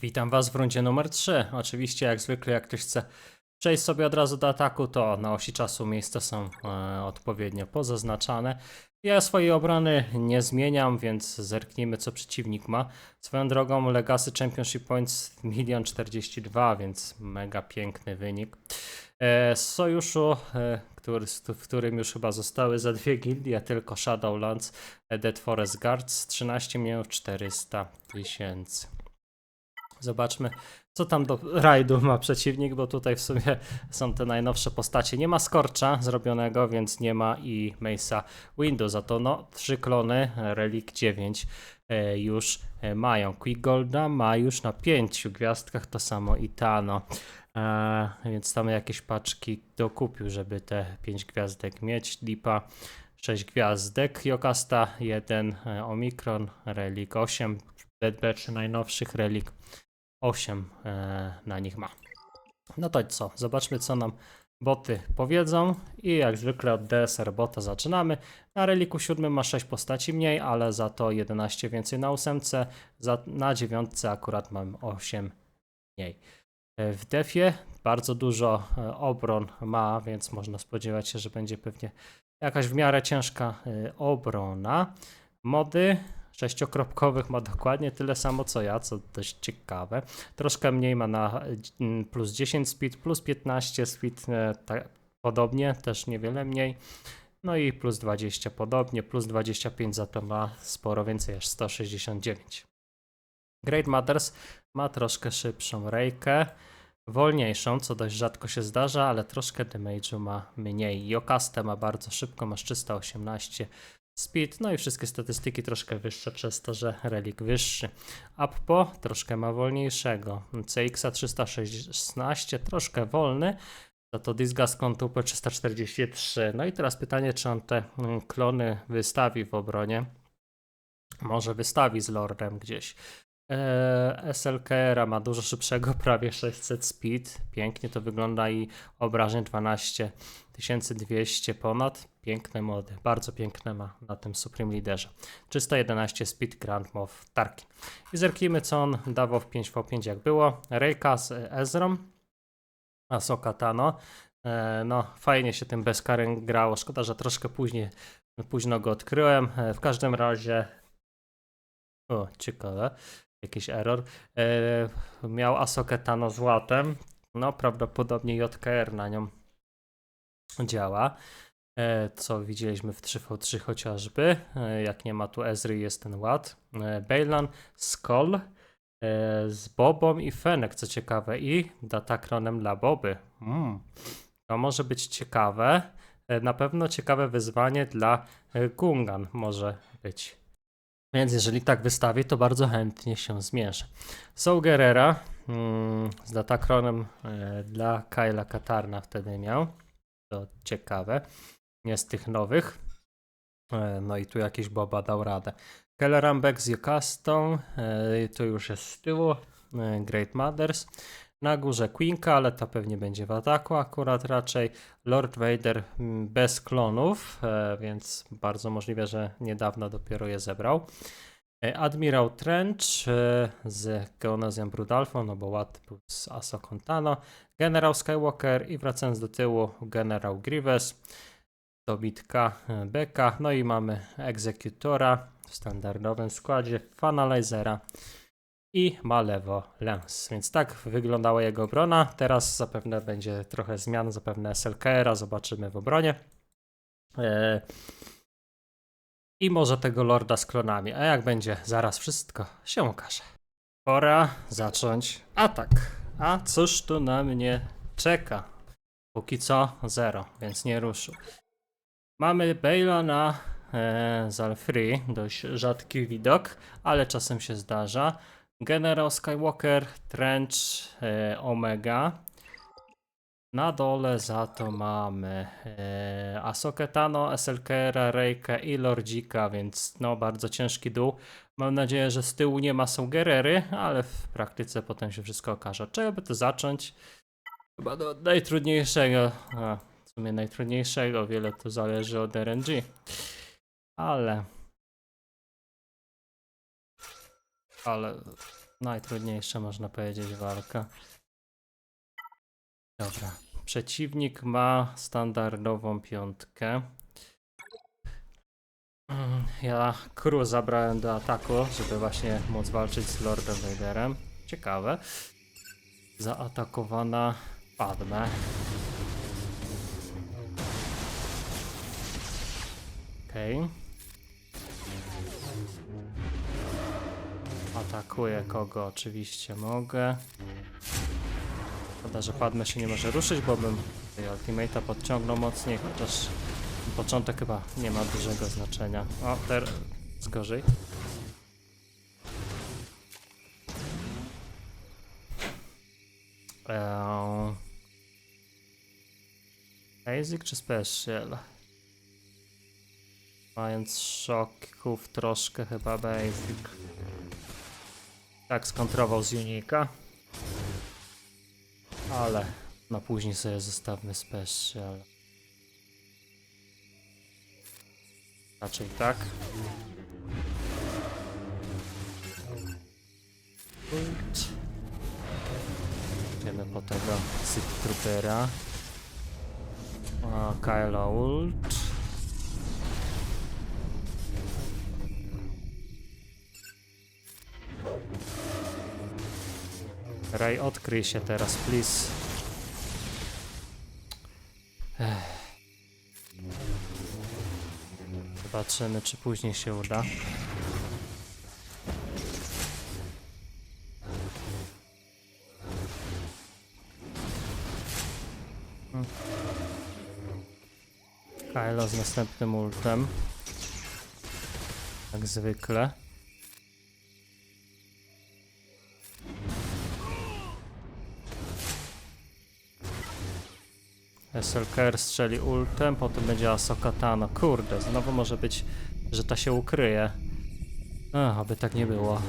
Witam Was w rundzie numer 3. Oczywiście, jak zwykle, jak ktoś chce przejść sobie od razu do ataku, to na osi czasu miejsca są e, odpowiednio pozaznaczane. Ja swojej obrony nie zmieniam, więc zerknijmy, co przeciwnik ma. Swoją drogą, Legacy Championship Points 1 42, więc mega piękny wynik. E, z sojuszu, e, który, w którym już chyba zostały za dwie gildie, tylko Shadowlands, e, Dead Forest Guards 13 milionów 400 tysięcy. Zobaczmy, co tam do rajdu ma przeciwnik, bo tutaj w sumie są te najnowsze postacie. Nie ma Scorcha zrobionego, więc nie ma i Mace'a Windows. Za to no, trzy klony Relic 9 e, już e, mają. Quick Golda ma już na pięciu gwiazdkach, to samo i Tano. E, więc tam jakieś paczki dokupił, żeby te 5 gwiazdek mieć. Lipa 6 gwiazdek, Jokasta 1, e, Omikron, Relic 8, Dead Batch najnowszych Relic 8 e, na nich ma. No to co, zobaczmy co nam boty powiedzą i jak zwykle od DSR bota zaczynamy. Na reliku 7 ma 6 postaci mniej, ale za to 11 więcej na 8, za, na 9 akurat mam 8 mniej. E, W defie bardzo dużo e, obron ma, więc można spodziewać się, że będzie pewnie jakaś w miarę ciężka obrona. Mody sześciokropkowych ma dokładnie tyle samo co ja, co dość ciekawe. Troszkę mniej ma na mm, plus 10 speed, plus 15 speed, tak, podobnie, też niewiele mniej. No i plus 20 podobnie, plus 25 za to ma sporo więcej, aż 169. Great Mothers ma troszkę szybszą rejkę, wolniejszą, co dość rzadko się zdarza, ale troszkę damage'u ma mniej. Jokaste ma bardzo szybko, ma 318 speed, no i wszystkie statystyki troszkę wyższe przez to, że relik wyższy. Uppo troszkę ma wolniejszego. CX 316 troszkę wolny, za to Disgust Contupę 343. No i teraz pytanie, czy on te mm, klony wystawi w obronie. Może wystawi z Lordem gdzieś. Eee, SLKR ma dużo szybszego, prawie 600 speed. Pięknie to wygląda i obrażeń 12 1200 ponad. Piękne mody, bardzo piękne ma na tym Supreme Leaderze. 311 speed Grand Moff Tarkin. I zerknijmy co on dawał w 5v5 jak było. Reika z Ezrą. Asoka Tano. E, no fajnie się tym bezkarem grało. Szkoda, że troszkę później, późno go odkryłem. E, w każdym razie o, ciekawe. Jakiś error. E, miał Asokę Tano z. No, prawdopodobnie JKR na nią działa. E, co widzieliśmy w 3v3 chociażby. E, jak nie ma tu Ezry, jest ten ład. E, Bejlan, Skoll z Bobą i Fenek, co ciekawe. I Datakronem dla Boby. Mm. To może być ciekawe. Na pewno ciekawe wyzwanie dla Gungan może być. Więc jeżeli tak wystawię, to bardzo chętnie się zmierzę. Soul Guerrera mm, z datakronem e, dla Kyla Katarna wtedy miał. To ciekawe. Nie z tych nowych. E, no i tu jakiś Boba dał radę. Kellerambek z Jokastą. E, to już jest z tyłu. E, Great Mothers. Na górze Queenka, ale to pewnie będzie w ataku akurat raczej. Lord Vader mm, bez klonów, więc bardzo możliwe, że niedawno dopiero je zebrał. E, Admirał Trench e, z Geonozją Brudalfą, no bo ład był z Ahsoką Tano. Generał Skywalker i wracając do tyłu, Generał Grievous. Dobitka e, Beka. No i mamy Egzekutora w standardowym składzie, Fanalizera i Malevo Lens. Więc tak wyglądała jego obrona. Teraz zapewne będzie trochę zmian, zapewne SLKR-a zobaczymy w obronie. E, I może tego Lorda z klonami. A jak będzie zaraz wszystko się okaże. Pora zacząć atak. A cóż tu na mnie czeka? Póki co zero, więc nie ruszył. Mamy Bale'a na e, dość rzadki widok, ale czasem się zdarza. Generał Skywalker, Trench, e, Omega. Na dole za to mamy e, Asokę Tano, SLKR, Rejkę i Lordzika, więc no bardzo ciężki dół. Mam nadzieję, że z tyłu nie ma są Gerery, ale w praktyce potem się wszystko okaże. Czego by to zacząć? Chyba do najtrudniejszego. A, w sumie najtrudniejszego, wiele tu zależy od RNG. Ale. Ale najtrudniejsza, można powiedzieć, walka. Dobra. Przeciwnik ma standardową piątkę. Mm, Ja crew zabrałem do ataku, żeby właśnie móc walczyć z Lordem Vaderem. Ciekawe. Zaatakowana Padme. Okej. Atakuję kogo oczywiście mogę. Szkoda, że Padme się nie może ruszyć, bo bym ultimate'a podciągnął mocniej, chociaż początek chyba nie ma dużego znaczenia. O, teraz gorzej. Eee... Basic czy special? Mając szoków troszkę chyba basic. Tak skontrował z unika. Ale na później sobie zostawmy special. Raczej tak. Ult. Idziemy po tego City Troopera. O, Kylo ult. Ray, odkryj się teraz, please. Ech. Zobaczymy, czy później się uda. Hmm. Kylo z następnym ultem. Jak zwykle. SLKR strzeli ultem, potem będzie Asoka Tano. Kurde, znowu może być, że ta się ukryje. Ach, aby tak nie było.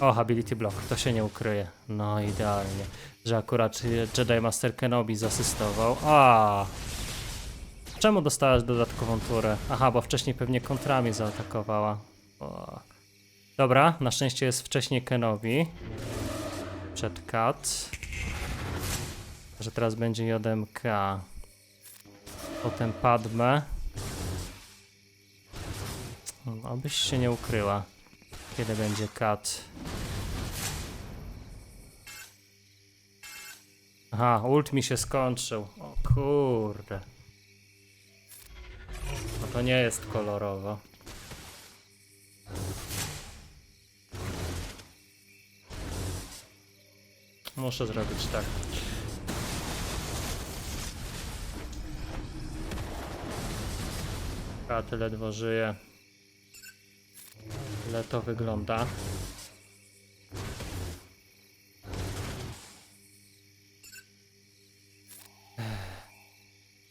O, ability block, to się nie ukryje. No idealnie. Że akurat Jedi Master Kenobi zasystował. A. Czemu dostałaś dodatkową turę? Aha, bo wcześniej pewnie kontrami zaatakowała. O. Dobra, na szczęście jest wcześniej Kenobi. Przed Kat. Że teraz będzie JMK. Potem Padme. Hmm, Obyś się nie ukryła. Kiedy będzie Kat. Aha, ult mi się skończył. O kurde. No to nie jest kolorowo. Muszę zrobić tak. Katy ledwo żyje. Ile to wygląda?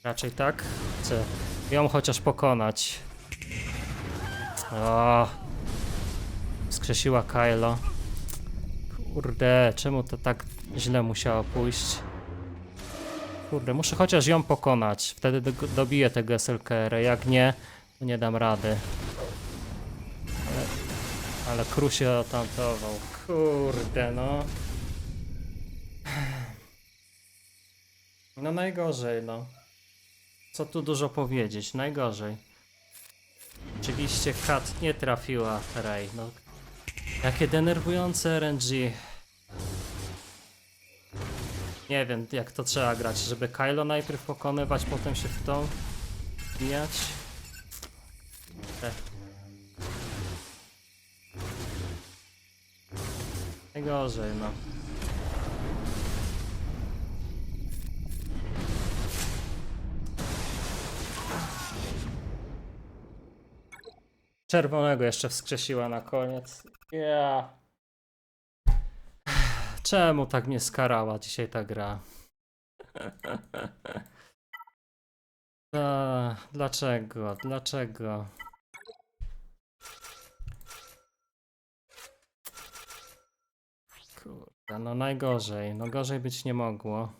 Raczej tak. Chcę ją chociaż pokonać. O, skrzesiła Kylo. Kurde, czemu to tak źle musiało pójść? Kurde, muszę chociaż ją pokonać. Wtedy do, dobiję tego SLKR. Jak nie, to nie dam rady. Ale, ale Kru się otamtował. Kurde, no. No najgorzej, no. Co tu dużo powiedzieć? Najgorzej. Oczywiście Kat nie trafiła Ray. No. Jakie denerwujące RNG. Nie wiem, jak to trzeba grać, żeby Kylo najpierw pokonywać, potem się w tą bijać. E. Najgorzej, no. Czerwonego jeszcze wskrzesiła na koniec. Ja. Czemu tak mnie skarała dzisiaj ta gra? A, dlaczego? Dlaczego? Kurde, no najgorzej. No gorzej być nie mogło.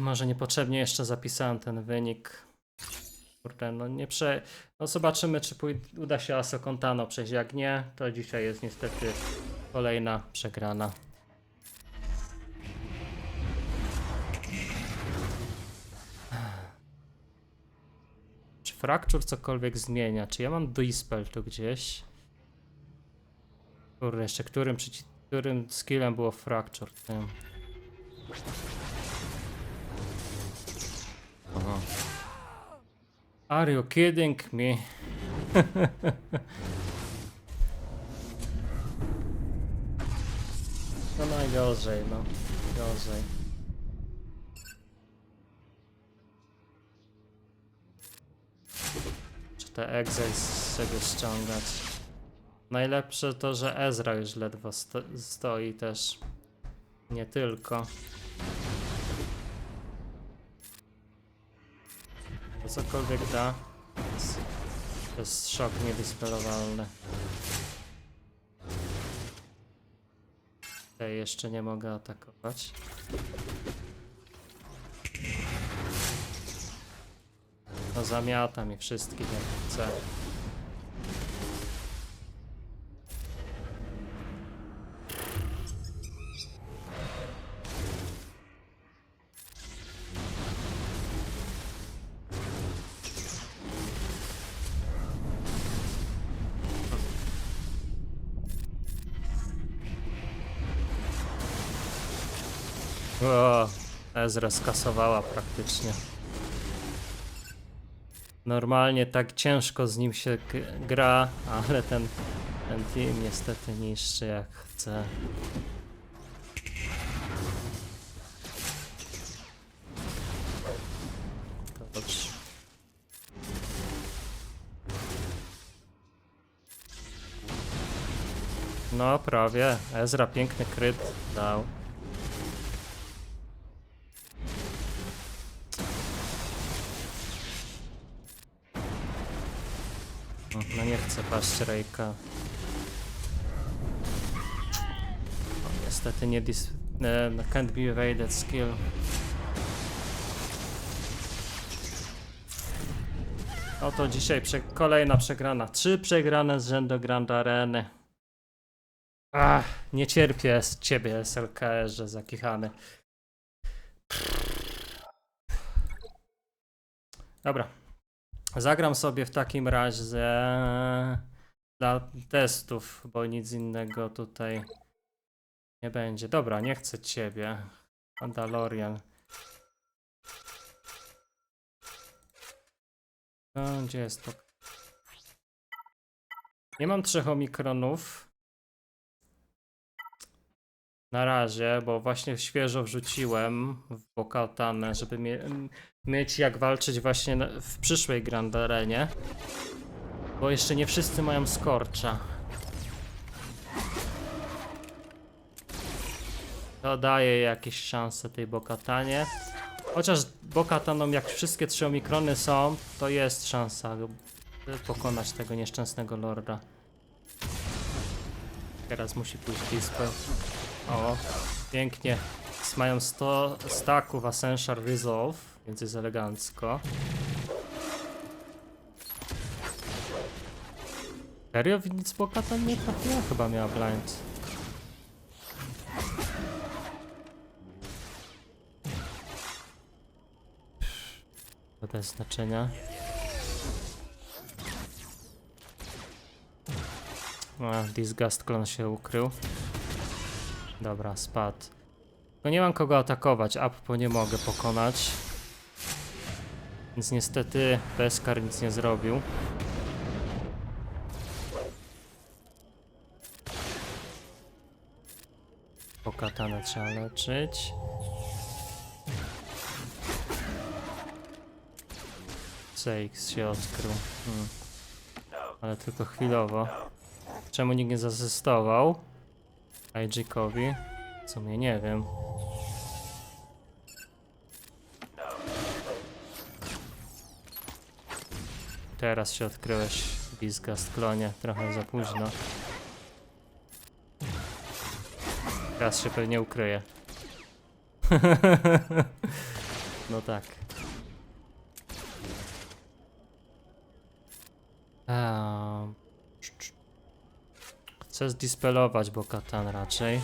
Może niepotrzebnie jeszcze zapisałem ten wynik. Kurde, no nie prze... No zobaczymy, czy pój- uda się Aso Contano przejść. Jak nie, to dzisiaj jest niestety kolejna przegrana. Czy Fracture cokolwiek zmienia? Czy ja mam Dispel tu gdzieś? Kurde, jeszcze którym, przyci- którym skillem było Fracture? Tym. Are you kidding me? no najgorzej, no. Gorzej. Czy te exe z czego ściągać? Najlepsze to, że Ezra już ledwo sto stoi też. Nie tylko. To cokolwiek da. To jest szok niedyspelowalny. Tej jeszcze nie mogę atakować. No zamiata mi wszystkich jak chce. O, Ezra skasowała praktycznie. Normalnie tak ciężko z nim się gra, ale ten, ten team niestety niszczy jak chce. No prawie. Ezra piękny kryt dał. No nie chcę paść Rejka. O, niestety nie dis... e, no, can't be evaded skill. Oto dzisiaj prze kolejna przegrana. Trzy przegrane z rzędu Grand Areny. Ach, nie cierpię z ciebie, SLKR-ze zakichany. Dobra, Zagram sobie w takim razie dla testów, bo nic innego tutaj nie będzie. Dobra, nie chcę ciebie. Mandalorian. No, gdzie jest to? Nie mam trzech omikronów. Na razie, bo właśnie świeżo wrzuciłem w Bokatanę, żeby mie mieć jak walczyć właśnie w przyszłej Grand Arenie. Bo jeszcze nie wszyscy mają skorcza. To daje jakieś szanse tej Bokatanie. Chociaż Bokatanom jak wszystkie trzy omikrony są, to jest szansa by pokonać tego nieszczęsnego lorda. Teraz musi pójść Dispel. O, pięknie. Mają 100 staków Essential Resolve, więc jest elegancko. Serio? W nic bokata nie trafiła? Chyba miała blind. To bez znaczenia. A, Disgust Clone się ukrył. Dobra, spadł. No nie mam kogo atakować, Appo nie mogę pokonać. Więc niestety Beskar nic nie zrobił. Pokatanę trzeba leczyć. CX się odkrył. Hmm. Ale tylko chwilowo. Czemu nikt nie zasystował? IJ-kowi? Co mnie nie wiem. Teraz się odkryłeś, Disgust klonie, trochę za późno. Teraz się pewnie ukryje. no tak. Eee, Chcę zdispelować Bokatan raczej.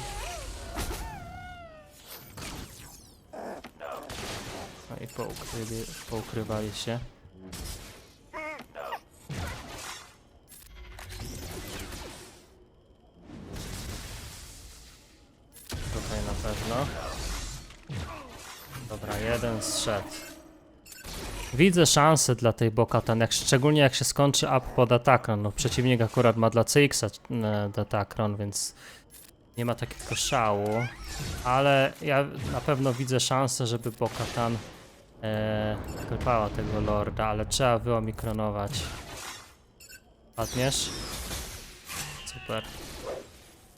No i poukryli, poukrywali się. Tutaj na pewno. Dobra, jeden zszedł. Widzę szansę dla tej Bokatan, jak, szczególnie jak się skończy up pod Atakron. No, przeciwnik akurat ma dla CX-a e, Atakron, więc nie ma takiego szału. Ale ja na pewno widzę szansę, żeby Bokatan e, klepała tego Lorda, ale trzeba wyomikronować. Padniesz? Super.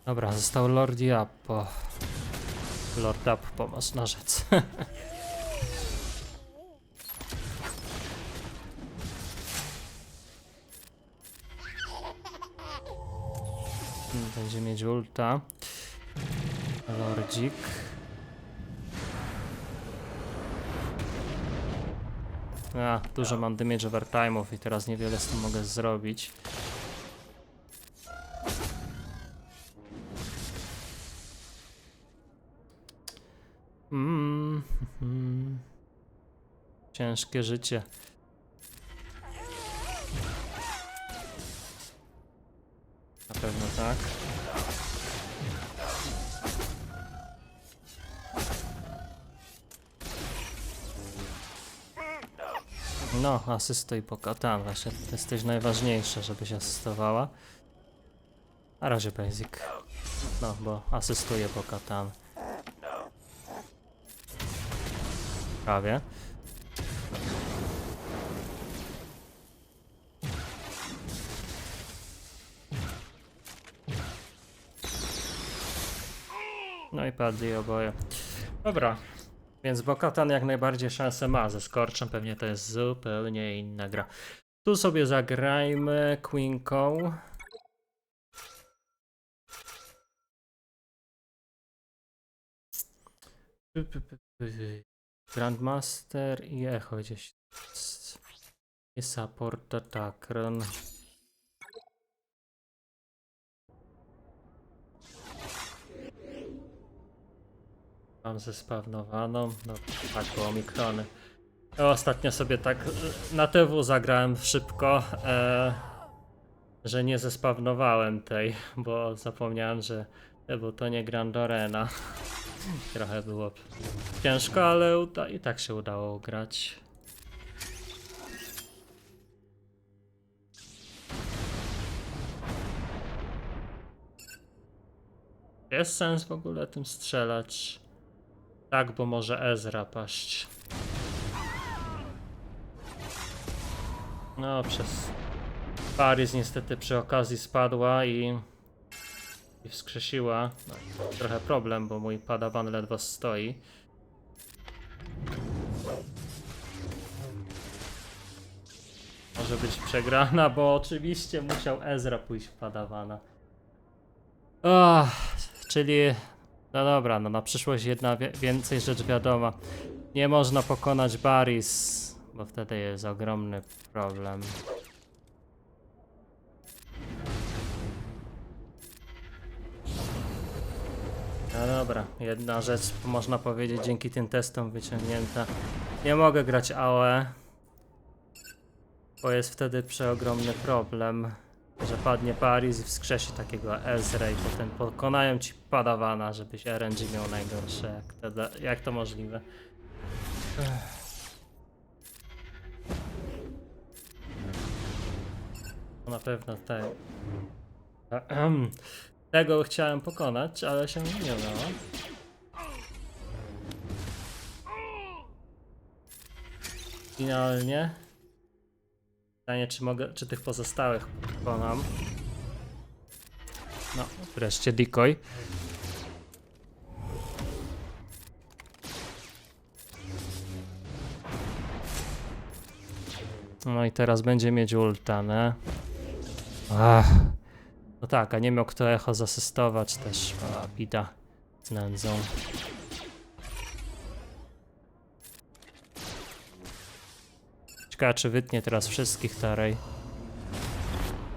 Dobra, został Lord bo Lord up można rzec. Będzie mieć ulta. Lordzik. A, dużo mam damage overtime'ów i teraz niewiele z tym mogę zrobić. Mm. Ciężkie życie. Pewno tak. No, asystuj pokatan, właśnie to jest też najważniejsze, żebyś asystowała. Na razie basic. No, bo asystuje pokatan. Prawie. No i padli oboje. Dobra. Więc Bokatan jak najbardziej szansę ma. Ze Scorchem pewnie to jest zupełnie inna gra. Tu sobie zagrajmy Queenką. Grandmaster i Echo gdzieś. I support Atakron. Mam zespawnowaną. No tak, było mikrony. Ja ostatnio sobie tak e, na TW zagrałem szybko, e, że nie zespawnowałem tej, bo zapomniałem, że TW to nie Grandorena. Trochę było ciężko, ale uda i tak się udało grać. Jest sens w ogóle tym strzelać? Tak, bo może Ezra paść. No, przez Paris niestety przy okazji spadła i, i wskrzesiła. No, trochę problem, bo mój padawan ledwo stoi. Może być przegrana, bo oczywiście musiał Ezra pójść w padawana. Ach, czyli no dobra, no na przyszłość jedna więcej rzecz wiadoma. Nie można pokonać Baris, bo wtedy jest ogromny problem. No dobra, jedna rzecz można powiedzieć dzięki tym testom wyciągnięta. Nie mogę grać AOE, bo jest wtedy przeogromny problem że padnie Paris i wskrzesi takiego Ezra i potem pokonają ci padawana, żebyś RNG miał najgorsze. Jak to, jak to możliwe? Na pewno. Ahem. Tego chciałem pokonać, ale się nie udało. Finalnie Pytanie, czy mogę, czy tych pozostałych pokonam. No, wreszcie decoy. No i teraz będzie mieć ulta, ne? Ach. No tak, a nie miał kto echo zasystować też. A, bida z nędzą. Ciekawe, czy wytnie teraz wszystkich tarej.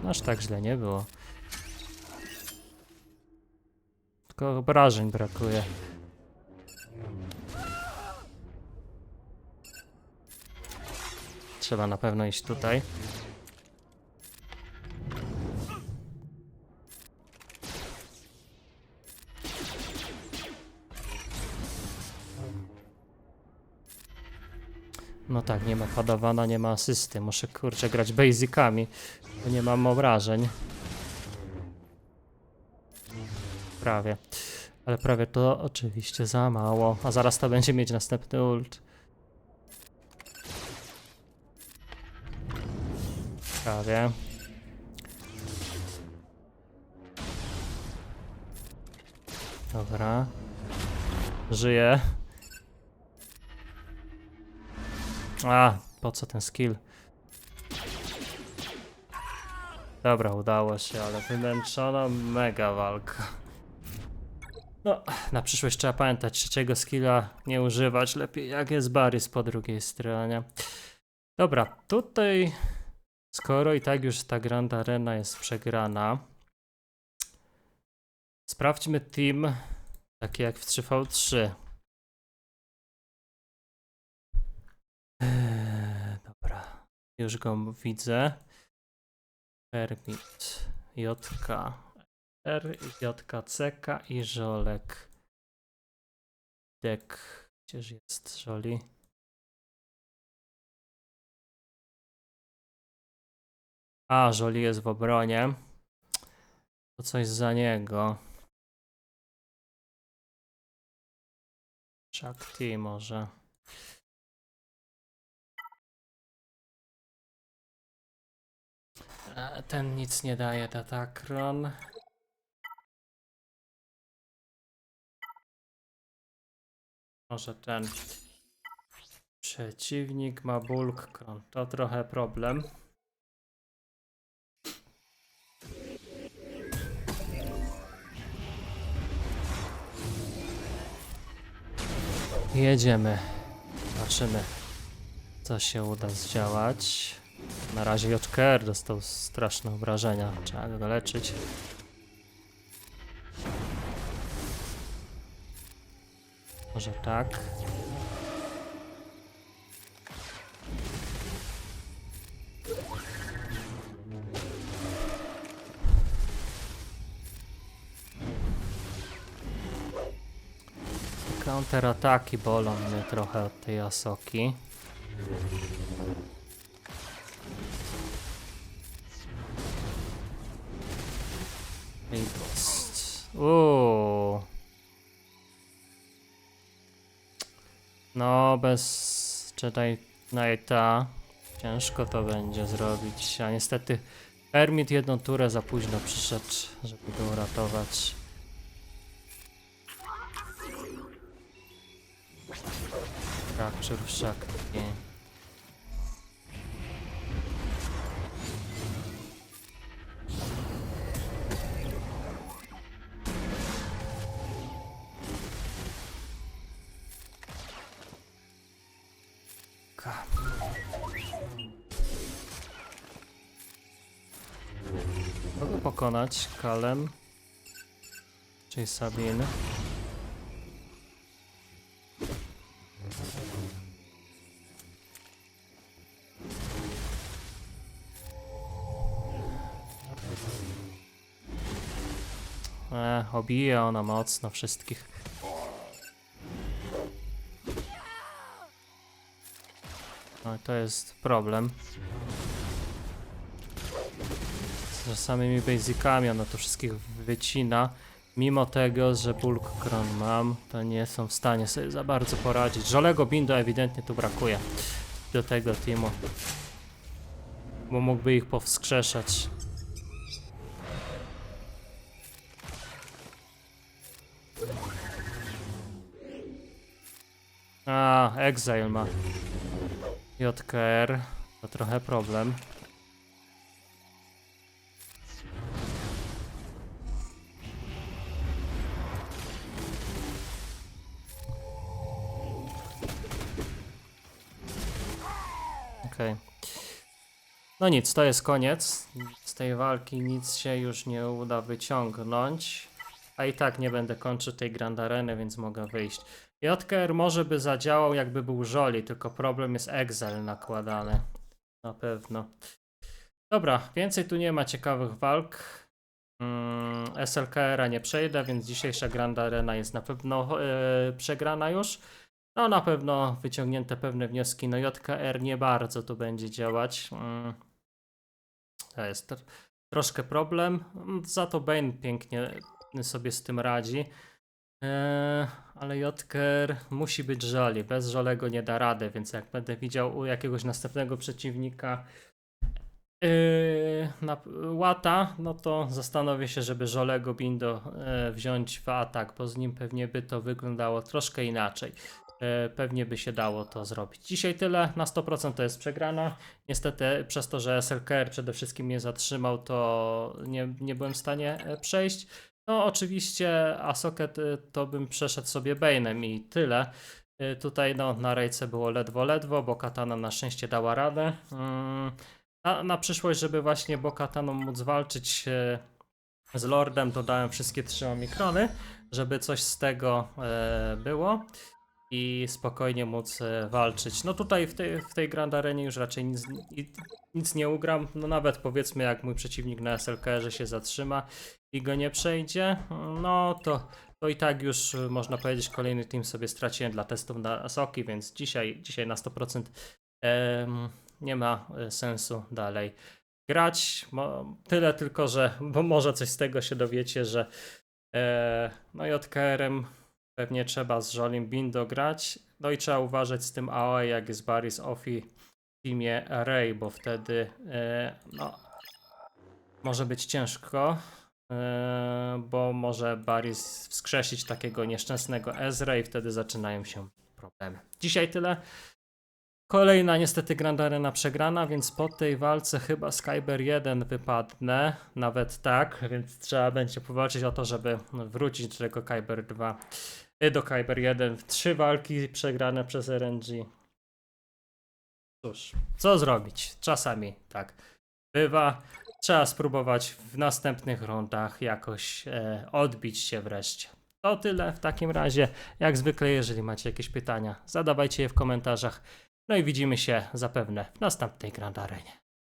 Aż tak źle nie było. Tylko obrażeń brakuje. Trzeba na pewno iść tutaj. No tak, nie ma padawana, nie ma asysty. Muszę kurczę grać basicami, bo nie mam obrażeń. Prawie. Ale prawie to oczywiście za mało. A zaraz to będzie mieć następny ult. Prawie. Dobra. Żyję. A, po co ten skill? Dobra, udało się, ale wymęczona mega walka. No, na przyszłość trzeba pamiętać, trzeciego skilla nie używać, lepiej jak jest Barys po drugiej stronie. Dobra, tutaj skoro i tak już ta Grand Arena jest przegrana, sprawdźmy team taki jak w 3v3. Dobra, już go widzę. Permit JK R, JKCK i Żolek. Dek. Gdzież jest Żoli? A, Żoli jest w obronie. To coś za niego. Shakti może. Ten nic nie daje, Datakron. Może ten przeciwnik ma bulk To trochę problem. Jedziemy. Zobaczymy, co się uda zdziałać. Na razie JKR dostał straszne obrażenia. Trzeba go leczyć. Może tak. Counterataki bolą mnie trochę od tej Asoki. Uuu. No, bez Jedi Knighta ciężko to będzie zrobić, a niestety Hermit jedną turę za późno przyszedł, żeby go uratować. Capture Shakti. Ka- pokonać? Kalem? Czyli Sabin? E, obije ona mocno wszystkich. No to jest problem. Z samymi basicami ona to wszystkich wycina. Mimo tego, że bulk kron mam, to nie są w stanie sobie za bardzo poradzić. Żolego Bindo ewidentnie tu brakuje do tego teamu. Bo mógłby ich powskrzeszać. A, Exile ma. JKR. To trochę problem. Okej. No nic, to jest koniec. Z tej walki nic się już nie uda wyciągnąć. A i tak nie będę kończył tej Grand Areny, więc mogę wyjść. JKR może by zadziałał jakby był Żoli, tylko problem jest Excel nakładany. Na pewno. Dobra, więcej tu nie ma ciekawych walk. Mm, SLKR-a nie przejdę, więc dzisiejsza Grand Arena jest na pewno e, przegrana już. No na pewno wyciągnięte pewne wnioski. No JKR nie bardzo tu będzie działać. Mm, to jest tr- troszkę problem. Mm, Za to Bane pięknie sobie z tym radzi. Eee, ale JKR musi być żoli. Bez żolego nie da rady, więc jak będę widział u jakiegoś następnego przeciwnika Yy, na łata, no to zastanowię się, żeby Żolego Bindo e, wziąć w atak, bo z nim pewnie by to wyglądało troszkę inaczej. E, pewnie by się dało to zrobić. Dzisiaj tyle, na 100% to jest przegrana. Niestety przez to, że SLKR przede wszystkim mnie zatrzymał, to nie, nie byłem w stanie e, przejść. No oczywiście Asoket e, to bym przeszedł sobie Bane'em i tyle. Tutaj no, na rejce było ledwo, ledwo, bo Katana na szczęście dała radę. Mm, na, na przyszłość, żeby właśnie Bokataną móc walczyć z Lordem, dodałem wszystkie trzy omikrony, żeby coś z tego było i spokojnie móc e, walczyć. No tutaj w tej, w tej Grand Arenie już raczej nic, nic nie ugram, no nawet powiedzmy jak mój przeciwnik na SLK-że się zatrzyma i go nie przejdzie, no to, to i tak już e, można powiedzieć kolejny team sobie straciłem dla testów na Asoki, więc dzisiaj, dzisiaj na 100% em, nie ma e, sensu dalej grać. Tyle tylko, że bo może coś z tego się dowiecie, że e, no JKR-em pewnie trzeba z Jolim Bindo grać. No i trzeba uważać z tym AOE, jak jest Baris Offi w teamie Ray, bo wtedy e, no, może być ciężko. e, Bo może Baris wskrzesić takiego nieszczęsnego Ezra i wtedy zaczynają się problemy. Dzisiaj tyle. Kolejna niestety Grand Arena przegrana, więc po tej walce chyba Skyber 1 wypadnę, nawet tak, więc trzeba będzie powalczyć o to, żeby wrócić do tego Kyber 2, y, do Kyber 1. Trzy walki przegrane przez RNG. Cóż, co zrobić? Czasami tak bywa. Trzeba spróbować w następnych rundach jakoś e, odbić się wreszcie. To tyle w takim razie. Jak zwykle, jeżeli macie jakieś pytania, zadawajcie je w komentarzach. No i widzimy się zapewne w następnej Grand Arenie.